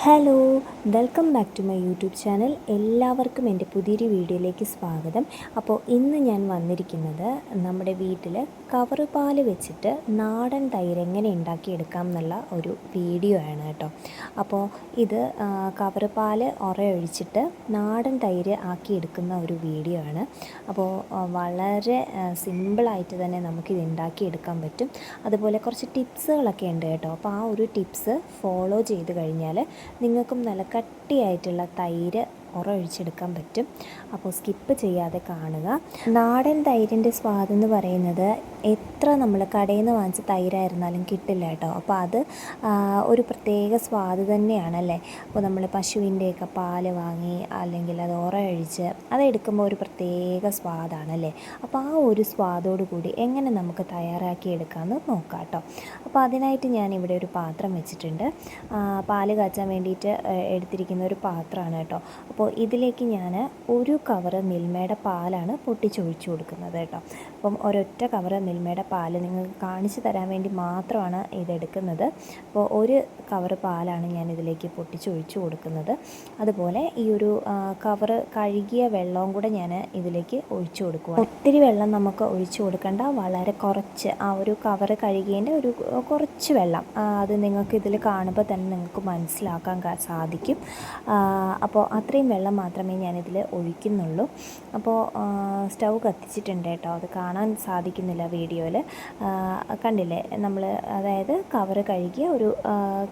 Hello, welcome back to my YouTube channel. എല്ലാവർക്കും എന്റെ പുതിയൊരു വീഡിയോയിലേക്ക് സ്വാഗതം. അപ്പോൾ ഇന്ന് ഞാൻ വന്നിരിക്കുന്നത് നമ്മുടെ വീട്ടിൽ കവർ പാൽ വെച്ചിട്ട് നാടൻ തൈര് എങ്ങനെ ഉണ്ടാക്കിയെടുക്കാം എന്നുള്ള ഒരു വീഡിയോ ആണ് കേട്ടോ. അപ്പോൾ ഇത് കവർ പാൽ പാൽ ഉറയൊഴിച്ചിട്ട് നാടൻ തൈര് ആക്കിയെടുക്കുന്ന ഒരു വീഡിയോ ആണ്. അപ്പോൾ വളരെ സിമ്പിളായിട്ട് തന്നെ നമുക്കിത് ഉണ്ടാക്കിയെടുക്കാൻ പറ്റും. അതുപോലെ കുറച്ച് ടിപ്സുകളൊക്കെ ഉണ്ട് കേട്ടോ. അപ്പോൾ ആ ഒരു ടിപ്സ് ഫോളോ ചെയ്ത് കഴിഞ്ഞാൽ നിങ്ങൾക്കും നല്ല കട്ടിയായിട്ടുള്ള തൈര് ഉറയൊഴിച്ചെടുക്കാൻ പറ്റും. അപ്പോൾ സ്കിപ്പ് ചെയ്യാതെ കാണുക. നാടൻ തൈരിന്റെ സ്വാദ് എന്ന് പറയുന്നത് എത്ര നമ്മൾ കടയിൽ നിന്ന് വാങ്ങിച്ച തൈരായിരുന്നാലും കിട്ടില്ല കേട്ടോ. അപ്പോൾ അത് ഒരു പ്രത്യേക സ്വാദ് തന്നെയാണല്ലേ? അപ്പോൾ നമ്മൾ പശുവിന്റെയൊക്കെ പാൽ വാങ്ങി അല്ലെങ്കിൽ അത് ഒഴിച്ച് അതെടുക്കുമ്പോൾ ഒരു പ്രത്യേക സ്വാദാണല്ലേ? അപ്പോൾ ആ ഒരു സ്വാദോട് കൂടി എങ്ങനെ നമുക്ക് തയ്യാറാക്കി എടുക്കാമെന്ന് നോക്കാം കേട്ടോ. അപ്പോൾ അതിനായിട്ട് ഞാൻ ഇവിടെ ഒരു പാത്രം വെച്ചിട്ടുണ്ട്. പാൽ കാച്ചാൻ വേണ്ടിയിട്ട് എടുത്തിരിക്കുന്ന ഒരു പാത്രമാണ് കേട്ടോ. അപ്പോൾ ഇതിലേക്ക് ഞാൻ ഒരു കവറ് മിൽമയുടെ പാലാണ് പൊട്ടിച്ചൊഴിച്ചു കൊടുക്കുന്നത് കേട്ടോ. അപ്പം ഒരൊറ്റ കവറ് മിൽമയുടെ പാൽ നിങ്ങൾക്ക് കാണിച്ചു തരാൻ വേണ്ടി മാത്രമാണ് ഇതെടുക്കുന്നത്. അപ്പോൾ ഒരു കവറ് പാലാണ് ഞാൻ ഇതിലേക്ക് പൊട്ടിച്ചൊഴിച്ചു കൊടുക്കുന്നത്. അതുപോലെ ഈ ഒരു കവറ് കഴുകിയ വെള്ളവും കൂടെ ഞാൻ ഇതിലേക്ക് ഒഴിച്ചു കൊടുക്കുക ഒത്തിരി വെള്ളം നമുക്ക് ഒഴിച്ചു കൊടുക്കേണ്ട വളരെ കുറച്ച് ആ ഒരു കവറ് കഴുകിയതിന്റെ ഒരു കുറച്ച് വെള്ളം അത് നിങ്ങൾക്ക് ഇതിൽ കാണുമ്പോൾ തന്നെ നിങ്ങൾക്ക് മനസ്സിലാക്കാൻ സാധിക്കും. അപ്പോൾ അത്രയും വെള്ളം മാത്രമേ ഞാനിതിൽ ഒഴിക്കുന്നുള്ളൂ. അപ്പോൾ സ്റ്റൗ കത്തിച്ചിട്ടുണ്ട് കേട്ടോ. അത് കാണാൻ സാധിക്കുന്നില്ല വീഡിയോയിൽ. കണ്ടില്ലേ? നമ്മൾ അതായത് കവറ് കഴുകിയ ഒരു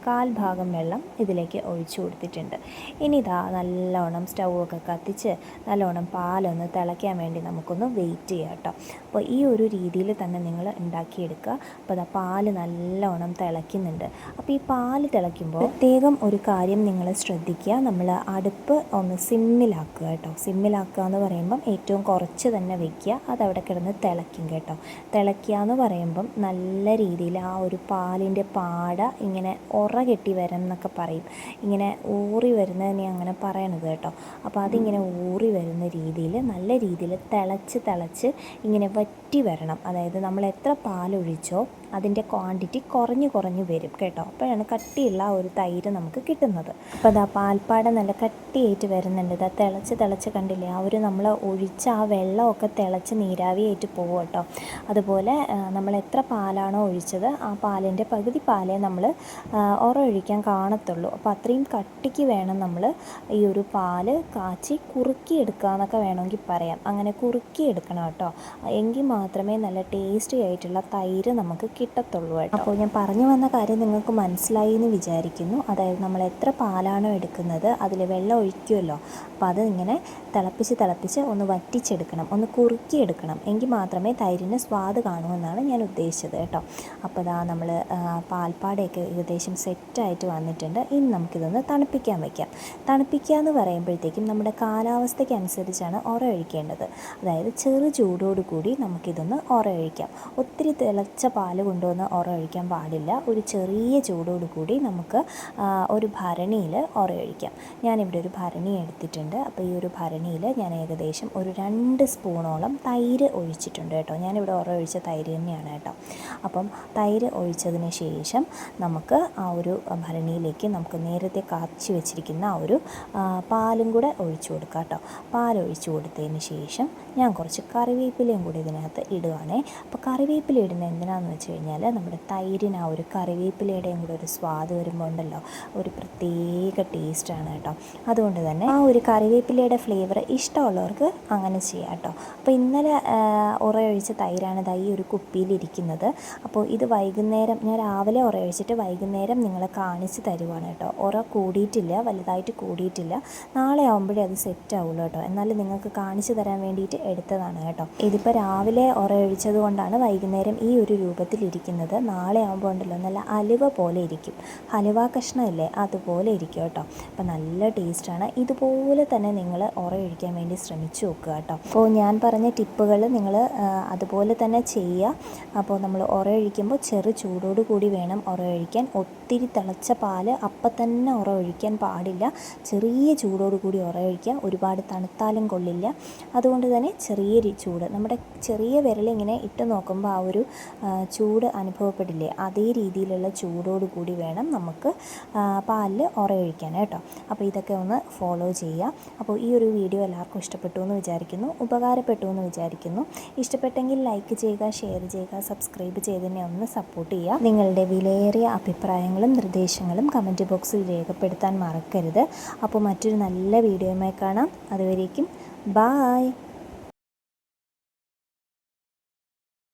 കാൽ ഭാഗം വെള്ളം ഇതിലേക്ക് ഒഴിച്ചു കൊടുത്തിട്ടുണ്ട്. ഇനി ഇതാ നല്ലോണം സ്റ്റൗ ഒക്കെ കത്തിച്ച് നല്ലോണം പാലൊന്ന് തിളയ്ക്കാൻ വേണ്ടി നമുക്കൊന്ന് വെയിറ്റ് ചെയ്യാം കേട്ടോ. അപ്പോൾ ഈ ഒരു രീതിയിൽ തന്നെ നിങ്ങൾ ഉണ്ടാക്കിയെടുക്കുക. അപ്പോൾ അതാ പാൽ നല്ലോണം തിളയ്ക്കുന്നുണ്ട്. അപ്പോൾ ഈ പാൽ തിളയ്ക്കുമ്പോൾ പ്രത്യേകം ഒരു കാര്യം നിങ്ങൾ ശ്രദ്ധിക്കുക. നമ്മൾ അടുപ്പ് ഒന്ന് സിമ്മിലാക്കുക കേട്ടോ. സിമ്മിലാക്കുക എന്ന് പറയുമ്പം ഏറ്റവും കുറച്ച് തന്നെ വെക്കുക. അതവിടെ കിടന്ന് തിളയ്ക്കും കേട്ടോ. തിളയ്ക്കുക എന്ന് പറയുമ്പം നല്ല രീതിയിൽ ആ ഒരു പാലിന്റെ പാട ഇങ്ങനെ ഉറ കെട്ടി വരം എന്നൊക്കെ പറയും. ഇങ്ങനെ ഊറി വരുന്നതിനെ അങ്ങനെ പറയണത് കേട്ടോ. അപ്പോൾ അതിങ്ങനെ ഊറി വരുന്ന രീതിയിൽ നല്ല രീതിയിൽ തിളച്ച് തിളച്ച് ഇങ്ങനെ വറ്റി വരണം. അതായത് നമ്മൾ എത്ര പാലൊഴിച്ചോ അതിന്റെ ക്വാണ്ടിറ്റി കുറഞ്ഞു കുറഞ്ഞു വരും കേട്ടോ. അപ്പോഴാണ് കട്ടിയുള്ള ഒരു തൈര് നമുക്ക് കിട്ടുന്നത്. അപ്പോൾ അതാ പാൽപ്പാട നല്ല കട്ടിയായിട്ട് വരുന്നുണ്ട്. ഇതാ തിളച്ച് തിളച്ച് കണ്ടില്ലേ ആ ഒരു നമ്മൾ ഒഴിച്ച ആ വെള്ളമൊക്കെ തിളച്ച് നീരാവിയായിട്ട് പോകും കേട്ടോ. അതുപോലെ നമ്മൾ എത്ര പാലാണോ ഒഴിച്ചത് ആ പാലിന്റെ പകുതി പാലേ നമ്മൾ ഉറ ഒഴിക്കാൻ കാണത്തുള്ളൂ. അപ്പോൾ അത്രയും കട്ടിക്ക് വേണം നമ്മൾ ഈ ഒരു പാൽ കാച്ചി കുറുക്കി എടുക്കുക എന്നൊക്കെ വേണമെങ്കിൽ പറയാം. അങ്ങനെ കുറുക്കി എടുക്കണം കേട്ടോ. എങ്കിൽ മാത്രമേ നല്ല ടേസ്റ്റി ആയിട്ടുള്ള തൈര് നമുക്ക് കിട്ടത്തുള്ളൂ കേട്ടോ. അപ്പോൾ ഞാൻ പറഞ്ഞു വന്ന കാര്യം നിങ്ങൾക്ക് മനസ്സിലായി എന്ന് വിചാരിക്കുന്നു. അതായത് നമ്മൾ എത്ര പാലാണോ എടുക്കുന്നത് അതിൽ വെള്ളം ഒഴിക്കുമല്ലോ. അപ്പോൾ അത് ഇങ്ങനെ തിളപ്പിച്ച് തിളപ്പിച്ച് ഒന്ന് വറ്റിച്ചെടുക്കണം ഒന്ന് കുറുക്കിയെടുക്കണം. എങ്കിൽ മാത്രമേ തൈരിന് സ്വാദ് കാണൂ എന്നാണ് ഞാൻ ഉദ്ദേശിച്ചത് കേട്ടോ. അപ്പോൾ ഇതാ നമ്മൾ പാൽപ്പാടയൊക്കെ ഏകദേശം സെറ്റായിട്ട് വന്നിട്ടുണ്ട്. ഇനി നമുക്കിതൊന്ന് തണുപ്പിക്കാൻ വയ്ക്കാം. തണുപ്പിക്കുക എന്ന് പറയുമ്പോഴത്തേക്കും നമ്മുടെ കാലാവസ്ഥയ്ക്ക് അനുസരിച്ചാണ് ഉറ ഒഴിക്കേണ്ടത്. അതായത് ചെറു ചൂടോടുകൂടി നമുക്കിതൊന്ന് ഉറ ഒഴിക്കാം. ഒത്തിരി തിളച്ച പാൽ കൊണ്ടുവന്ന് ഉറ ഒഴിക്കാൻ പാടില്ല. ഒരു ചെറിയ ചൂടോട് കൂടി നമുക്ക് ഒരു ഭരണിയിൽ ഉറ ഒഴിക്കാം. ഞാനിവിടെ ഒരു ഭരണി എടുത്തിട്ടുണ്ട്. അപ്പോൾ ഈ ഒരു ഭരണിയിൽ ഞാൻ ഏകദേശം ഒരു രണ്ട് സ്പൂണോളം തൈര് ഒഴിച്ചിട്ടുണ്ട് കേട്ടോ. ഞാനിവിടെ ഉറ ഒഴിച്ച തൈര് തന്നെയാണ് കേട്ടോ. അപ്പം തൈര് ഒഴിച്ചതിന് ശേഷം നമുക്ക് ആ ഒരു ഭരണിയിലേക്ക് നമുക്ക് നേരത്തെ കാച്ചി വെച്ചിരിക്കുന്ന ആ ഒരു പാലും കൂടെ ഒഴിച്ചു കൊടുക്കാം കേട്ടോ. പാൽ ഒഴിച്ചു കൊടുത്തതിന് ശേഷം ഞാൻ കുറച്ച് കറിവേപ്പിലയും കൂടി ഇതിനകത്ത് ഇടുകയാണേ അപ്പോൾ കറിവേപ്പില ഇടുന്നത് എന്തിനാണെന്ന് വെച്ച് കഴിഞ്ഞാൽ നമ്മുടെ തൈരിന് ആ ഒരു കറിവേപ്പിലയുടെയും കൂടെ ഒരു സ്വാദ് വരുമ്പോൾ ഉണ്ടല്ലോ ഒരു പ്രത്യേക ടേസ്റ്റാണ് കേട്ടോ. അതുകൊണ്ട് തന്നെ ആ ഒരു കറിവേപ്പിലയുടെ ഫ്ലേവർ ഇഷ്ടമുള്ളവർക്ക് അങ്ങനെ ചെയ്യാം കേട്ടോ. അപ്പോൾ ഇന്നലെ ഉറയൊഴിച്ച തൈരാണ് ദാ ഈ ഒരു കുപ്പിയിലിരിക്കുന്നത് അപ്പോൾ ഇത് വൈകുന്നേരം ഞാൻ രാവിലെ ഉറയൊഴിച്ചിട്ട് വൈകുന്നേരം നിങ്ങളെ കാണിച്ച് തരുവാണ് കേട്ടോ. ഉറ കൂടിയിട്ടില്ല വലുതായിട്ട് കൂടിയിട്ടില്ല. നാളെ ആകുമ്പോഴേ അത് സെറ്റ് ആവുള്ളൂ കേട്ടോ. എന്നാലും നിങ്ങൾക്ക് കാണിച്ചു തരാൻ വേണ്ടിയിട്ട് എടുത്തതാണ് കേട്ടോ. ഇതിപ്പോൾ രാവിലെ ഉറയൊഴിച്ചത് കൊണ്ടാണ് വൈകുന്നേരം ഈ ഒരു രൂപത്തിലിരിക്കുന്നത് നാളെ ആകുമ്പോൾ ഉണ്ടല്ലോ നല്ല അലുവ പോലെ ഇരിക്കും. ഹലുവ കഷ്ണമല്ലേ അതുപോലെ ഇരിക്കും കേട്ടോ. അപ്പോൾ നല്ല ടേസ്റ്റാണ് ഇതുപോലെ തന്നെ നിങ്ങൾ ഉറയൊഴിക്കാൻ വേണ്ടി ശ്രമിച്ചു നോക്കുക കേട്ടോ. അപ്പോൾ ഞാൻ പറഞ്ഞ ടിപ്പുകൾ നിങ്ങൾ അതുപോലെ തന്നെ ചെയ്യുക. അപ്പോൾ നമ്മൾ ഉറയൊഴിക്കുമ്പോൾ ചെറു ചൂടോട് കൂടി വേണം ഉറയൊഴിക്കാൻ ഒത്തിരി തിളച്ച പാൽ അപ്പം തന്നെ ഉറ ഒഴിക്കാൻ പാടില്ല. ചെറിയ ചൂടോട് കൂടി ഉറയൊഴിക്കുക ഒരുപാട് തണുത്താലും കൊള്ളില്ല. അതുകൊണ്ട് തന്നെ ചെറിയ ചൂട് നമ്മുടെ ചെറിയ വിരലിങ്ങനെ ഇട്ട് നോക്കുമ്പോൾ ആ ഒരു ചൂട് ചൂട് അനുഭവപ്പെടില്ലേ? അതേ രീതിയിലുള്ള ചൂടോട് കൂടി വേണം നമുക്ക് പാലിൽ ഉറയൊഴിക്കാൻ കേട്ടോ. അപ്പോൾ ഇതൊക്കെ ഒന്ന് ഫോളോ ചെയ്യുക അപ്പോൾ ഈ ഒരു വീഡിയോ എല്ലാവർക്കും ഇഷ്ടപ്പെട്ടു എന്ന് വിചാരിക്കുന്നു. ഉപകാരപ്പെട്ടു എന്ന് വിചാരിക്കുന്നു. ഇഷ്ടപ്പെട്ടെങ്കിൽ ലൈക്ക് ചെയ്യുക ഷെയർ ചെയ്യുക സബ്സ്ക്രൈബ് ചെയ്തതിനെ ഒന്ന് സപ്പോർട്ട് ചെയ്യുക. നിങ്ങളുടെ വിലയേറിയ അഭിപ്രായങ്ങളും നിർദ്ദേശങ്ങളും കമന്റ് ബോക്സിൽ രേഖപ്പെടുത്താൻ മറക്കരുത്. അപ്പോൾ മറ്റൊരു നല്ല വീഡിയോയുമായി കാണാം. അതുവരേക്കും ബായ്